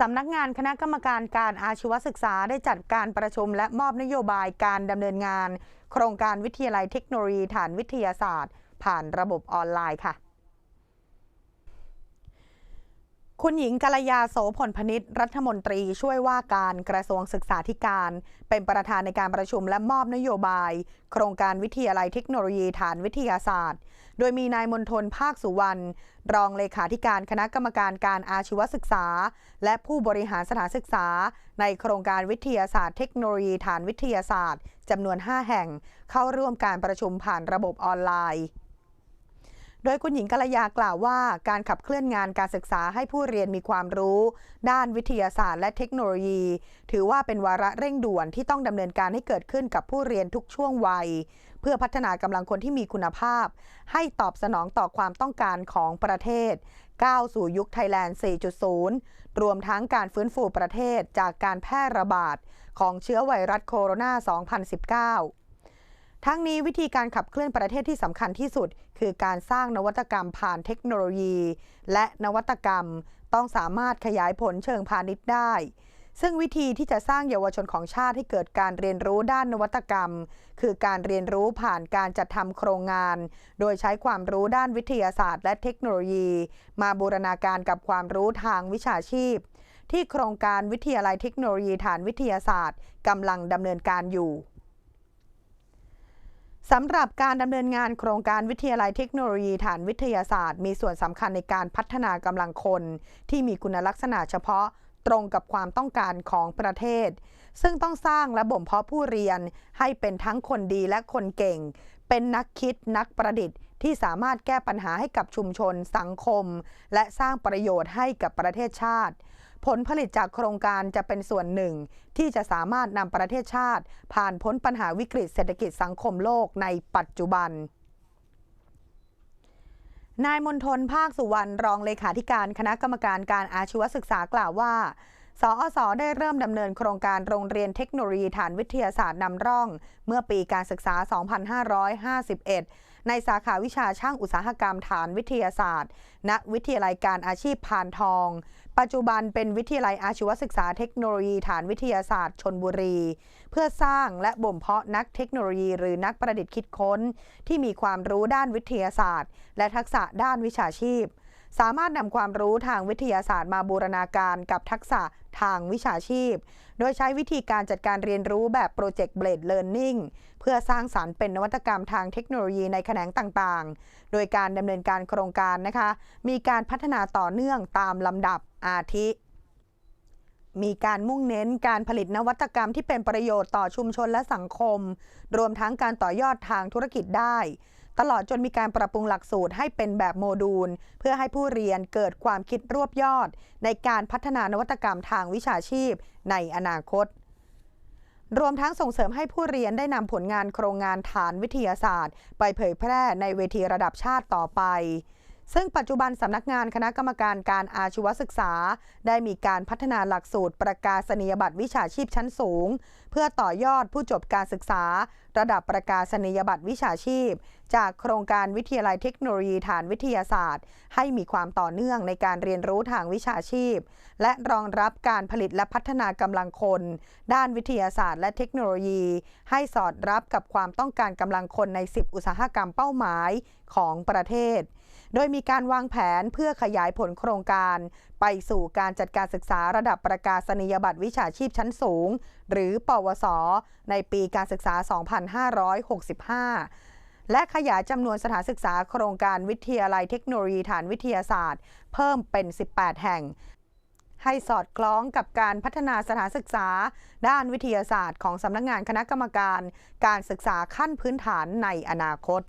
สำนักงานคณะกรรมการการอาชีวศึกษาได้จัดการประชุมและมอบนโยบายการดำเนินงาน โครงการวิทยาลัยเทคโนโลยีฐานวิทยาศาสตร์ ผ่านระบบออนไลน์ค่ะ คุณหญิงกัลยาโสพลพนิษฐ์รัฐมนตรีช่วยว่าการกระทรวงศึกษาธิการ เป็นประธานในการประชุมและมอบนโยบาย โครงการวิทยาลัยเทคโนโลยีฐานวิทยาศาสตร์ โดยมีนายมนทนภาคสุวรรณรองเลขาธิการคณะกรรมการการอาชีวศึกษา และผู้บริหารสถานศึกษา ในโครงการวิทยาศาสตร์เทคโนโลยีฐานวิทยาศาสตร์จำนวน 5 แห่ง เข้าร่วมการประชุมผ่านระบบออนไลน์ โดยคุณหญิงกัลยากล่าวว่าการขับเคลื่อนงานการศึกษาให้ผู้เรียนมีความรู้ ด้านวิทยาศาสตร์และเทคโนโลยี ถือว่าเป็นวาระเร่งด่วนที่ต้องดำเนินการให้เกิดขึ้นกับผู้เรียนทุกช่วงวัย เพื่อพัฒนากำลังคนที่มีคุณภาพ ให้ตอบสนองต่อความต้องการของประเทศก้าวสู่ยุคไทยแลนด์ 4.0 รวมทั้งการฟื้นฟูประเทศจากการแพร่ระบาดของเชื้อไวรัสโคโรนา 2019 ทั้งนี้วิธีการขับเคลื่อนประเทศที่สำคัญที่สุด คือการสร้างนวัตกรรมผ่านเทคโนโลยี และนวัตกรรม ต้องสามารถขยายผลเชิงพาณิชย์ได้ ซึ่งวิธีที่จะสร้างเยาวชนของชาติให้เกิดการเรียนรู้ด้านนวัตกรรม คือการเรียนรู้ผ่านการจัดทำโครงงาน โดยใช้ความรู้ด้านวิทยาศาสตร์ และเทคโนโลยี มาบูรณาการกับความรู้ทางวิชาชีพ ที่โครงการวิทยาลัยเทคโนโลยีฐานวิทยาศาสตร์กำลังดำเนินการอยู่ สำหรับการดำเนินงานโครงการวิทยาลัยเทคโนโลยีฐานวิทยาศาสตร์ มีส่วนสำคัญในการพัฒนากำลังคน ที่มีคุณลักษณะเฉพาะตรงกับความต้องการของประเทศ ซึ่งต้องสร้างและบ่มเพาะผู้เรียน ให้เป็นทั้งคนดีและคนเก่ง เป็นนักคิดนักประดิษฐ์ ที่สามารถแก้ปัญหาให้กับชุมชน สังคม และสร้างประโยชน์ให้กับประเทศชาติผลผลิตจากโครงการจะเป็นส่วนหนึ่ง ที่จะสามารถนำประเทศชาติ ผ่านพ้นปัญหาวิกฤตเศรษฐกิจสังคมโลกในปัจจุบันนายมนทนภาคสุวรรณรองเลขาธิการคณะกรรมการการอาชีวศึกษากล่าวว่า สอสอได้เริ่มดำเนินโครงการโรงเรียนเทคโนโลยีฐานวิทยาศาสตร์นำร่อง เมื่อปีการศึกษา 2551 ในสาขาวิชาช่างอุตสาหกรรมฐานวิทยาศาสตร์ ณ วิทยาลัยการอาชีพพานทอง ปัจจุบันเป็นวิทยาลัยอาชีวศึกษาเทคโนโลยีฐานวิทยาศาสตร์ชนบุรี เพื่อสร้างและบ่มเพาะนักเทคโนโลยี หรือนักประดิษฐ์คิดค้น ที่มีความรู้ด้านวิทยาศาสตร์ และทักษะด้านวิชาชีพ สามารถนำความรู้ทางวิทยาศาสตร์มาบูรณาการกับทักษะทางวิชาชีพ โดยใช้วิธีการจัดการเรียนรู้แบบโปรเจกต์เบลดเลิร์นนิ่งเพื่อสร้างสารรค์เป็นนวัตกรรมทางเทคโนโลยีในแขนงต่างๆ โดยการดำเนินการโครงการนะคะ มีการพัฒนาต่อเนื่องตามลำดับอาทิ มีการมุ่งเน้นการผลิตนวัตกรรมที่เป็นประโยชน์ต่อชุมชนและสังคม รวมทั้งการต่อยอดทางธุรกิจได้ ตลอดจนมีการปรับปรุงหลักสูตรให้เป็นแบบโมดูล เพื่อให้ผู้เรียนเกิดความคิดรวบยอด ในการพัฒนานวัตกรรมทางวิชาชีพในอนาคต รวมทั้งส่งเสริมให้ผู้เรียนได้นำผลงานโครงงานฐานวิทยาศาสตร์ ไปเผยแพร่ในเวทีระดับชาติต่อไปซึ่งปัจจุบันสำนักงานคณะกรรมการการอาชีวศึกษา ได้มีการพัฒนาหลักสูตรประกาศนียบัตรวิชาชีพชั้นสูง เพื่อต่อยอดผู้จบการศึกษา ระดับประกาศนียบัตรวิชาชีพจากโครงการวิทยาลัยเทคโนโลยีฐานวิทยาศาสตร์ ให้มีความต่อเนื่องในการเรียนรู้ทางวิชาชีพ และรองรับการผลิตและพัฒนากำลังคน ด้านวิทยาศาสตร์ และเทคโนโลยี ให้สอดรับกับความต้องการกำลังคนใน 10 อุตสาหกรรมเป้าหมายของประเทศ โดยมีการวางแผนเพื่อขยายผลโครงการ ไปสู่การจัดการศึกษาระดับประกาศนียบัตรวิชาชีพชั้นสูง หรือ ปวส ในปีการศึกษา 2565 และขยายจำนวนสถานศึกษาโครงการวิทยาลัยเทคโนโลยีฐานวิทยาศาสตร์ เพิ่มเป็น 18 แห่ง ให้สอดคล้องกับการพัฒนาสถานศึกษา ด้านวิทยาศาสตร์ของสำนักงงานคณะกรรมการ การศึกษาขั้นพื้นฐานในอนาคต